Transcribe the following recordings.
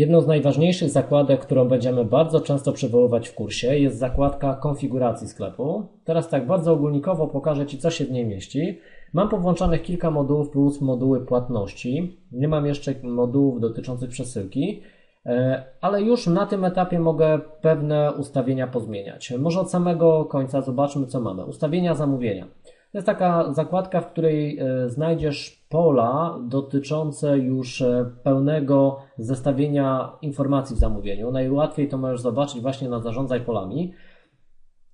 Jedną z najważniejszych zakładek, którą będziemy bardzo często przywoływać w kursie, jest zakładka konfiguracji sklepu. Teraz tak bardzo ogólnikowo pokażę Ci, co się w niej mieści. Mam powłączonych kilka modułów plus moduły płatności. Nie mam jeszcze modułów dotyczących przesyłki, e, ale już na tym etapie mogę pewne ustawienia pozmieniać. Może od samego końca zobaczmy, co mamy. Ustawienia zamówienia. To jest taka zakładka, w której e, znajdziesz pola dotyczące już e, pełnego zestawienia informacji w zamówieniu. Najłatwiej to możesz zobaczyć właśnie na zarządzaj polami.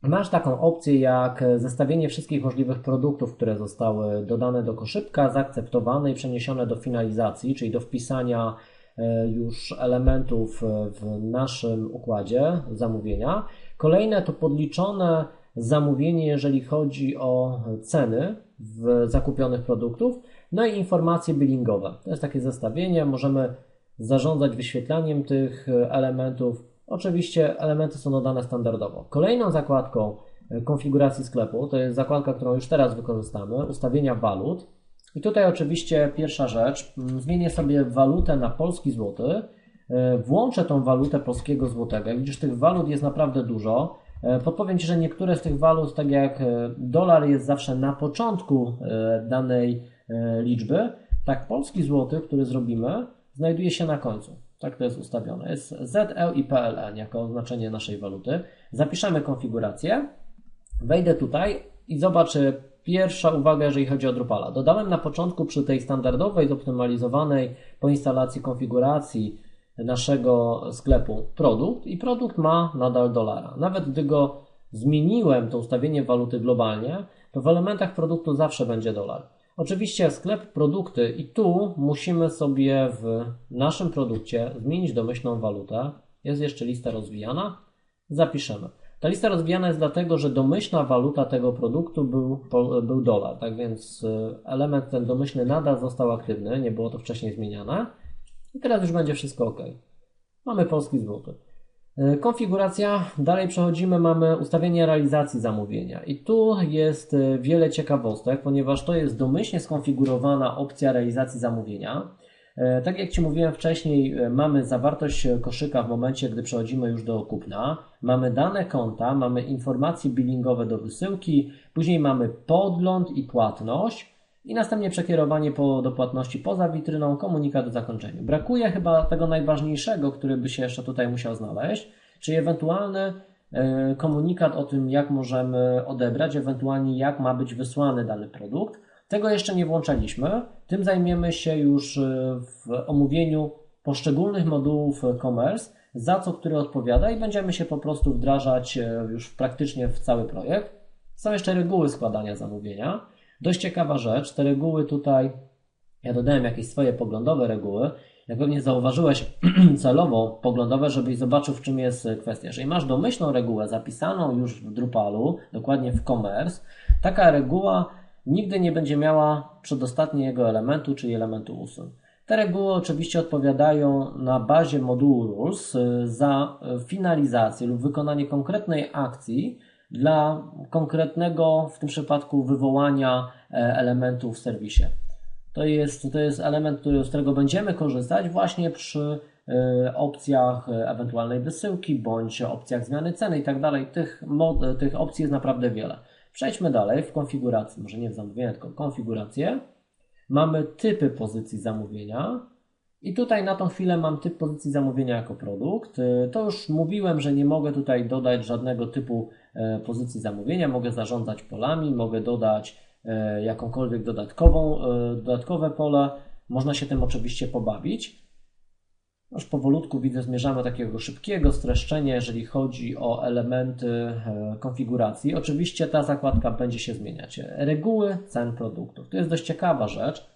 Masz taką opcję jak zestawienie wszystkich możliwych produktów, które zostały dodane do koszyka, zaakceptowane i przeniesione do finalizacji, czyli do wpisania e, już elementów w naszym układzie zamówienia. Kolejne to podliczone zamówienie, jeżeli chodzi o ceny zakupionych produktów, no i informacje billingowe. To jest takie zestawienie, możemy zarządzać wyświetlaniem tych elementów. Oczywiście elementy są dodane standardowo. Kolejną zakładką konfiguracji sklepu to jest zakładka, którą już teraz wykorzystamy, ustawienia walut. I tutaj oczywiście pierwsza rzecz, zmienię sobie walutę na polski złoty, włączę tą walutę polskiego złotego. Jak widzisz, tych walut jest naprawdę dużo. E, podpowiem Ci, że niektóre z tych walut, tak jak e, dolar jest zawsze na początku e, danej liczby, tak polski złoty, który zrobimy, znajduje się na końcu. Tak to jest ustawione. Jest ZL i PLN jako oznaczenie naszej waluty. Zapiszemy konfigurację. Wejdę tutaj i zobaczę pierwsza uwaga, jeżeli chodzi o Drupala. Dodałem na początku przy tej standardowej, zoptymalizowanej po instalacji konfiguracji naszego sklepu produkt i produkt ma nadal dolara. Nawet gdy go zmieniłem, to ustawienie waluty globalnie, to w elementach produktu zawsze będzie dolar. Oczywiście sklep produkty i tu musimy sobie w naszym produkcie zmienić domyślną walutę. Jest jeszcze lista rozwijana. Zapiszemy. Ta lista rozwijana jest dlatego, że domyślna waluta tego produktu był, był dolar. Tak więc y, element ten domyślny nadal został aktywny, nie było to wcześniej zmieniane. I teraz już będzie wszystko ok. Mamy polski złoty. E, konfiguracja, dalej przechodzimy, mamy ustawienie realizacji zamówienia. I tu jest e, wiele ciekawostek, ponieważ to jest domyślnie skonfigurowana opcja realizacji zamówienia. E, tak jak Ci mówiłem wcześniej, mamy zawartość koszyka w momencie, gdy przechodzimy już do kupna, mamy dane konta, mamy informacje billingowe do wysyłki, później mamy podgląd i płatność i następnie przekierowanie po, do płatności poza witryną, komunikat o zakończeniu. Brakuje chyba tego najważniejszego, który by się jeszcze tutaj musiał znaleźć, czyli ewentualny e, komunikat o tym, jak możemy odebrać, ewentualnie jak ma być wysłany dany produkt. Tego jeszcze nie włączaliśmy. Tym zajmiemy się już e, w omówieniu poszczególnych modułów commerce, za co który odpowiada i będziemy się po prostu wdrażać e, już praktycznie w cały projekt. Są jeszcze reguły składania zamówienia. Dość ciekawa rzecz, te reguły tutaj, ja dodałem jakieś swoje poglądowe reguły, jak pewnie zauważyłeś celowo poglądowe, żebyś zobaczył w czym jest kwestia. Jeżeli masz domyślną regułę zapisaną już w Drupalu, dokładnie w commerce, taka reguła nigdy nie będzie miała przedostatniego elementu, czyli elementu usun. Te reguły oczywiście odpowiadają na bazie modułu rules y, za finalizację lub wykonanie konkretnej akcji, dla konkretnego, w tym przypadku, wywołania e, elementu w serwisie. To jest, to jest element, który, z którego będziemy korzystać właśnie przy e, opcjach e, ewentualnej wysyłki bądź opcjach zmiany ceny i tak. Tych, mod, tych opcji jest naprawdę wiele. Przejdźmy dalej w konfiguracji, może nie w zamówieniu, tylko konfigurację. Mamy typy pozycji zamówienia. I tutaj na tą chwilę mam typ pozycji zamówienia jako produkt. To już mówiłem, że nie mogę tutaj dodać żadnego typu pozycji zamówienia, mogę zarządzać polami, mogę dodać e, jakąkolwiek dodatkową, e, dodatkowe pole. Można się tym oczywiście pobawić. Już powolutku widzę, zmierzamy takiego szybkiego streszczenia, jeżeli chodzi o elementy konfiguracji. Oczywiście ta zakładka będzie się zmieniać. Reguły cen produktów. To jest dość ciekawa rzecz,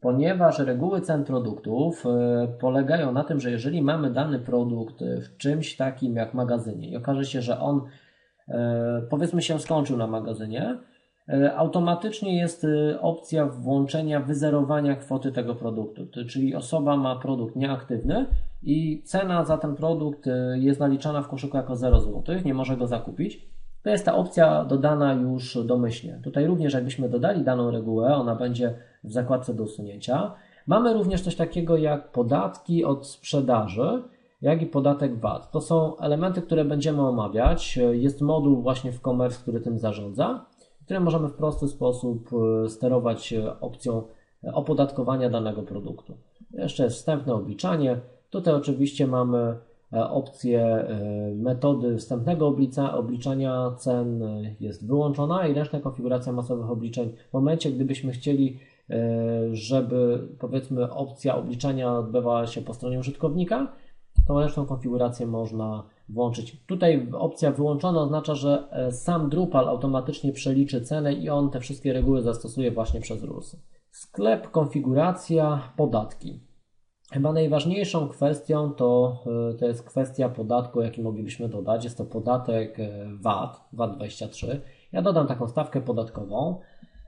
ponieważ reguły cen produktów polegają na tym, że jeżeli mamy dany produkt w czymś takim jak magazynie i okaże się, że on E, powiedzmy się skończył na magazynie, e, automatycznie jest e, opcja włączenia wyzerowania kwoty tego produktu. Czyli osoba ma produkt nieaktywny i cena za ten produkt jest naliczana w koszyku jako 0 zł, nie może go zakupić. To jest ta opcja dodana już domyślnie. Tutaj również jakbyśmy dodali daną regułę, ona będzie w zakładce do usunięcia. Mamy również coś takiego jak podatki od sprzedaży jak i podatek VAT. To są elementy, które będziemy omawiać. Jest moduł właśnie w Commerce, który tym zarządza, którym możemy w prosty sposób e, sterować e, opcją opodatkowania danego produktu. Jeszcze jest wstępne obliczanie. Tutaj oczywiście mamy opcję metody wstępnego obliczania cen jest wyłączona i reszta konfiguracja masowych obliczeń. W momencie, gdybyśmy chcieli E, żeby powiedzmy opcja obliczania odbywała się po stronie użytkownika, tą resztą konfigurację można włączyć. Tutaj opcja wyłączona oznacza, że e, sam Drupal automatycznie przeliczy cenę i on te wszystkie reguły zastosuje właśnie przez rulesy. Sklep, konfiguracja, podatki. Chyba najważniejszą kwestią to, e, to jest kwestia podatku, jaki moglibyśmy dodać. Jest to podatek VAT, VAT 23. Ja dodam taką stawkę podatkową.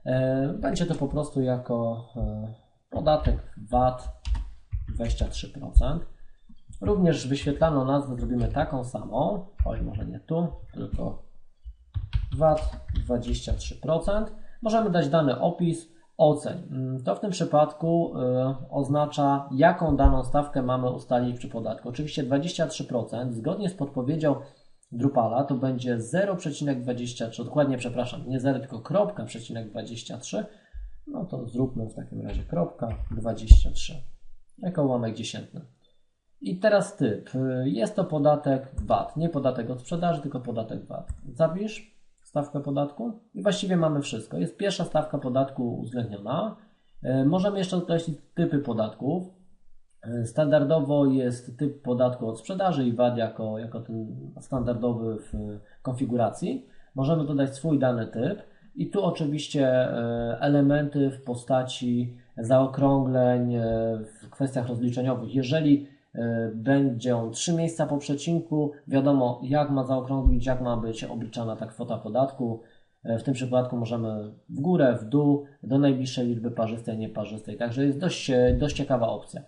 E, będzie to po prostu jako e, podatek VAT 23%. Również wyświetlaną nazwę zrobimy taką samą, oj może nie tu, tylko VAT 23%. Możemy dać dany opis, oceń. Mm, to w tym przypadku e, oznacza, jaką daną stawkę mamy ustalić przy podatku. Oczywiście 23%, zgodnie z podpowiedzią Drupala to będzie 0,23, dokładnie przepraszam, nie 0, tylko kropka przecinek 23, no to zróbmy w takim razie kropka 23, jako ułamek dziesiętny. I teraz typ. Jest to podatek VAT, nie podatek od sprzedaży, tylko podatek VAT. Zapisz stawkę podatku i właściwie mamy wszystko. Jest pierwsza stawka podatku uwzględniona. E, możemy jeszcze określić typy podatków. Standardowo jest typ podatku od sprzedaży i VAT jako, jako ten standardowy w konfiguracji. Możemy dodać swój dany typ i tu oczywiście elementy w postaci zaokrągleń w kwestiach rozliczeniowych. Jeżeli będą trzy miejsca po przecinku, wiadomo jak ma zaokrąglić, jak ma być obliczana ta kwota podatku. W tym przypadku możemy w górę, w dół, do najbliższej liczby parzystej, nieparzystej. Także jest dość, dość ciekawa opcja.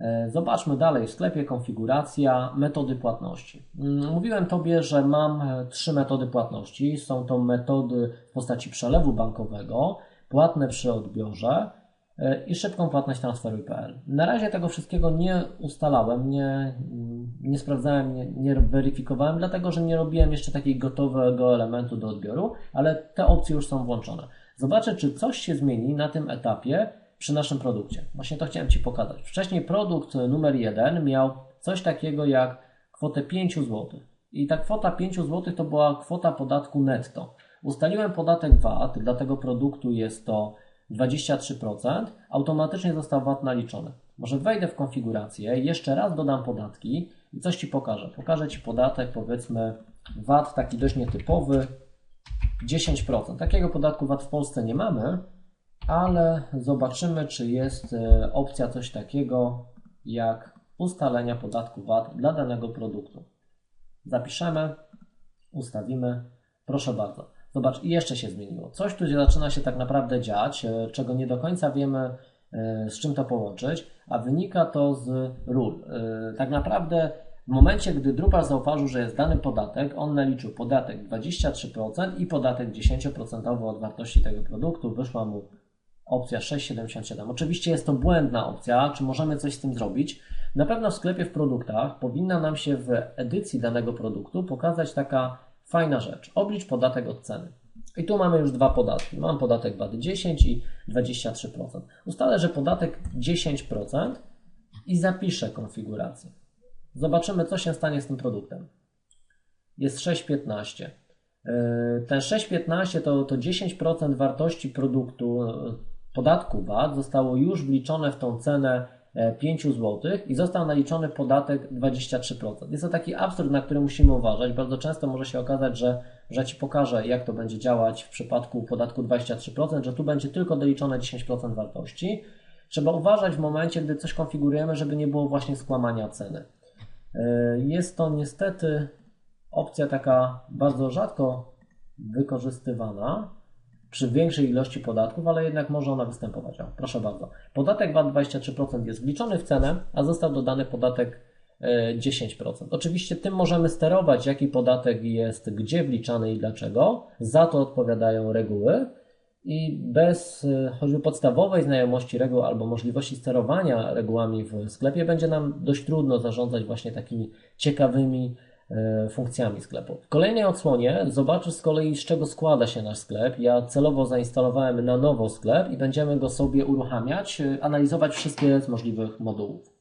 E, zobaczmy dalej w sklepie konfiguracja, metody płatności. Mm, mówiłem Tobie, że mam e, trzy metody płatności. Są to metody w postaci przelewu bankowego, płatne przy odbiorze e, i szybką płatność transferuj.pl. Na razie tego wszystkiego nie ustalałem, nie, mm, nie sprawdzałem, nie, nie weryfikowałem, dlatego że nie robiłem jeszcze takiego gotowego elementu do odbioru, ale te opcje już są włączone. Zobaczę, czy coś się zmieni na tym etapie, przy naszym produkcie. Właśnie to chciałem Ci pokazać. Wcześniej produkt numer jeden miał coś takiego jak kwotę 5 zł. I ta kwota 5 zł to była kwota podatku netto. Ustaliłem podatek VAT, dla tego produktu jest to 23%, automatycznie został VAT naliczony. Może wejdę w konfigurację, jeszcze raz dodam podatki i coś Ci pokażę. Pokażę Ci podatek, powiedzmy VAT taki dość nietypowy, 10%. Takiego podatku VAT w Polsce nie mamy, ale zobaczymy, czy jest e, opcja coś takiego jak ustalenia podatku VAT dla danego produktu. Zapiszemy, ustawimy, proszę bardzo. Zobacz, i jeszcze się zmieniło. Coś tu zaczyna się tak naprawdę dziać, e, czego nie do końca wiemy, e, z czym to połączyć, a wynika to z ról. Tak naprawdę w momencie, gdy Drupal zauważył, że jest dany podatek, on naliczył podatek 23% i podatek 10% od wartości tego produktu, wyszła mu opcja 677. Oczywiście jest to błędna opcja, czy możemy coś z tym zrobić? Na pewno w sklepie w produktach powinna nam się w edycji danego produktu pokazać taka fajna rzecz. Oblicz podatek od ceny. I tu mamy już dwa podatki. Mam podatek VAT 10 i 23%. Ustalę, że podatek 10% i zapiszę konfigurację. Zobaczymy, co się stanie z tym produktem. Jest 6,15. Yy, ten 6,15 to, to 10% wartości produktu podatku VAT zostało już wliczone w tą cenę 5 e, zł i został naliczony podatek 23%. Jest to taki absurd, na który musimy uważać. Bardzo często może się okazać, że, że Ci pokażę, jak to będzie działać w przypadku podatku 23%, że tu będzie tylko doliczone 10% wartości. Trzeba uważać w momencie, gdy coś konfigurujemy, żeby nie było właśnie skłamania ceny. E, jest to niestety opcja taka bardzo rzadko wykorzystywana przy większej ilości podatków, ale jednak może ona występować. O, proszę bardzo. Podatek VAT 23% jest wliczony w cenę, a został dodany podatek 10%. E, Oczywiście tym możemy sterować, jaki podatek jest gdzie wliczany i dlaczego. Za to odpowiadają reguły. i bez y, choćby podstawowej znajomości reguł albo możliwości sterowania regułami w sklepie będzie nam dość trudno zarządzać właśnie takimi ciekawymi funkcjami sklepu. W kolejnej odsłonie zobaczysz z kolei z czego składa się nasz sklep. Ja celowo zainstalowałem na nowo sklep i będziemy go sobie uruchamiać, y, analizować wszystkie z możliwych modułów.